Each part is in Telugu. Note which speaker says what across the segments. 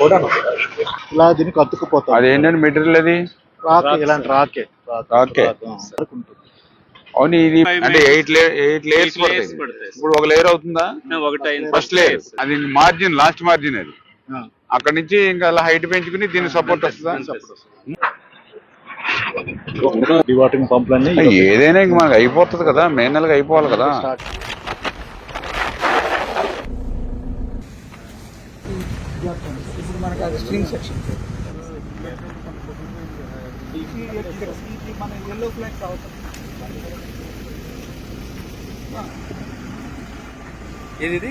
Speaker 1: కూడా ఇలా దీనికి అతుక్కుపోతుంది
Speaker 2: అదేంటంటే మెటీరియల్ అది?
Speaker 1: రాక్ ఇలాంటి రాకే. రాక్.
Speaker 2: అవును ఇది అంటే ఎయిట్ ఎయిట్ లేయర్స్ పడతాయి. ఇప్పుడు ఒక లేయర్ అవుతుందా? ఫస్ట్ లేయర్ అది మార్జిన్ లాస్ట్ మార్జిన్ అది. అక్కడ నుంచి ఇంకా అలా హైట్ పెంచుకుని దీనికి సపోర్ట్ వస్తుందా? ఏదైనా ఇంక మనకు అయిపోతుంది కదా మే నెలకి అయిపోవాలి కదా.
Speaker 1: స్టార్ట్
Speaker 3: ఇప్పుడు మనకు అది స్ట్రింగ్ సెక్షన్. మన ఎల్లో ఫ్లాగ్ అవసరం ఏది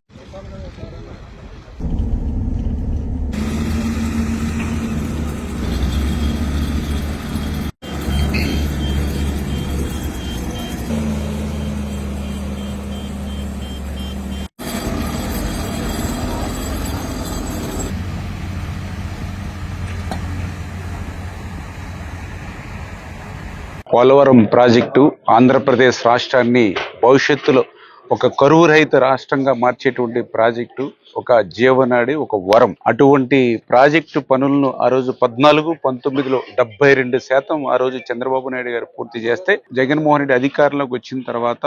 Speaker 2: పోలవరం ప్రాజెక్టు ఆంధ్రప్రదేశ్ రాష్ట్రాన్ని భవిష్యత్తులో ఒక కరువు రహిత రాష్ట్రంగా మార్చేటువంటి ప్రాజెక్టు ఒక జీవనాడి ఒక వరం. అటువంటి ప్రాజెక్టు పనులను ఆ రోజు పద్నాలుగు పంతొమ్మిదిలో డెబ్బై రెండు శాతం ఆ రోజు చంద్రబాబు నాయుడు గారు పూర్తి చేస్తే జగన్మోహన్ రెడ్డి అధికారంలోకి వచ్చిన తర్వాత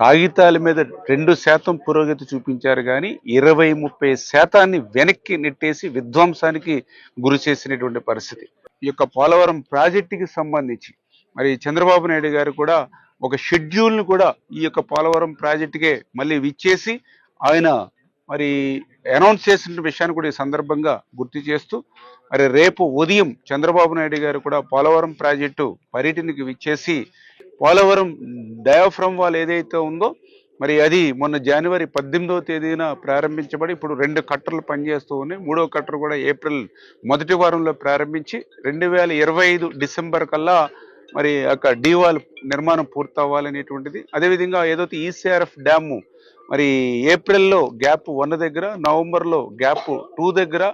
Speaker 2: కాగితాల మీద రెండు శాతం పురోగతి చూపించారు కానీ ఇరవై ముప్పై శాతాన్ని వెనక్కి నెట్టేసి విధ్వంసానికి గురి చేసినటువంటి పరిస్థితి. ఈ యొక్క పోలవరం ప్రాజెక్టుకి సంబంధించి మరి చంద్రబాబు నాయుడు గారు కూడా ఒక షెడ్యూల్ను కూడా ఈ యొక్క పోలవరం ప్రాజెక్టుకే మళ్ళీ విచ్చేసి ఆయన మరి అనౌన్స్ చేసిన విషయాన్ని కూడా ఈ సందర్భంగా గుర్తు చేస్తూ మరి రేపు ఉదయం చంద్రబాబు నాయుడు గారు కూడా పోలవరం ప్రాజెక్టు పర్యటనకి విచ్చేసి పోలవరం డయాఫ్రమ్ వాల్ ఏదైతే ఉందో మరి అది మొన్న జనవరి పద్దెనిమిదవ తేదీన ప్రారంభించబడి ఇప్పుడు రెండు కట్టర్లు పనిచేస్తూ ఉన్నాయి. మూడో కట్టర్ కూడా ఏప్రిల్ మొదటి వారంలో ప్రారంభించి రెండు వేల ఇరవై ఐదు డిసెంబర్ కల్లా మరి అక్కడ డీవాల్ నిర్మాణం పూర్తవ్వాలనేటువంటిది. అదేవిధంగా ఏదైతే ఈసీఆర్ఎఫ్ డ్యాము మరి ఏప్రిల్లో గ్యాప్ వన్ దగ్గర నవంబర్లో గ్యాప్ టూ దగ్గర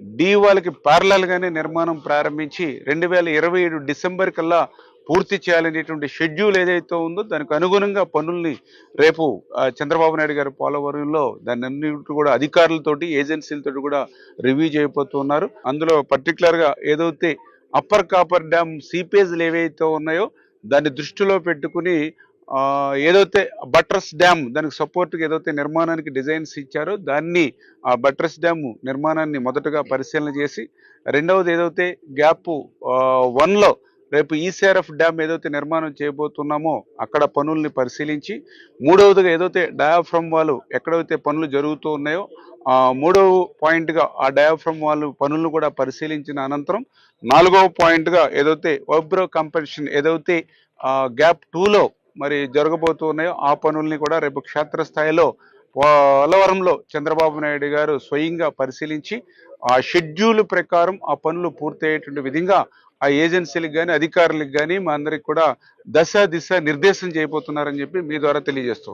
Speaker 2: డీవాల్కి ప్యారలల్గానే నిర్మాణం ప్రారంభించి రెండు వేల ఇరవై ఏడు డిసెంబర్ కల్లా పూర్తి చేయాలనేటువంటి షెడ్యూల్ ఏదైతే ఉందో దానికి అనుగుణంగా పనుల్ని రేపు చంద్రబాబు నాయుడు గారి పోలవరంలో దాన్ని అన్నిటి కూడా అధికారులతోటి ఏజెన్సీలతోటి కూడా రివ్యూ చేయబోతున్నారు. అందులో పర్టికులర్గా ఏదైతే అప్పర్ కాపర్ డ్యామ్ సీపేజ్లు ఏవైతే ఉన్నాయో దాన్ని దృష్టిలో పెట్టుకుని ఏదైతే బట్రస్ డ్యామ్ దానికి సపోర్ట్గా ఏదైతే నిర్మాణానికి డిజైన్స్ ఇచ్చారో దాన్ని ఆ బట్రస్ డ్యామ్ నిర్మాణాన్ని మొదటగా పరిశీలన చేసి రెండవది ఏదైతే గ్యాప్ వన్లో రేపు ఈసీఆర్ఎఫ్ డ్యామ్ ఏదైతే నిర్మాణం చేయబోతున్నామో అక్కడ పనుల్ని పరిశీలించి మూడవదిగా ఏదైతే డయాఫ్రమ్ వాళ్ళు ఎక్కడైతే పనులు జరుగుతూ ఉన్నాయో మూడవ పాయింట్గా ఆ డయాఫ్రమ్ వాళ్ళు పనులను కూడా పరిశీలించిన అనంతరం నాలుగవ పాయింట్గా ఏదైతే వైబ్రో కంపెన్షన్ ఏదైతే గ్యాప్ టూలో మరి జరగబోతూ ఉన్నాయో ఆ పనుల్ని కూడా రేపు క్షేత్రస్థాయిలో పోలవరంలో చంద్రబాబు నాయుడు గారు స్వయంగా పరిశీలించి ఆ షెడ్యూల్ ప్రకారం ఆ పనులు పూర్తయ్యేటువంటి విధంగా ఆ ఏజెన్సీలకు కానీ అధికారులకు కానీ మా అందరికి కూడా దశ దిశ నిర్దేశం చేయబోతున్నారని చెప్పి మీ ద్వారా తెలియజేస్తూ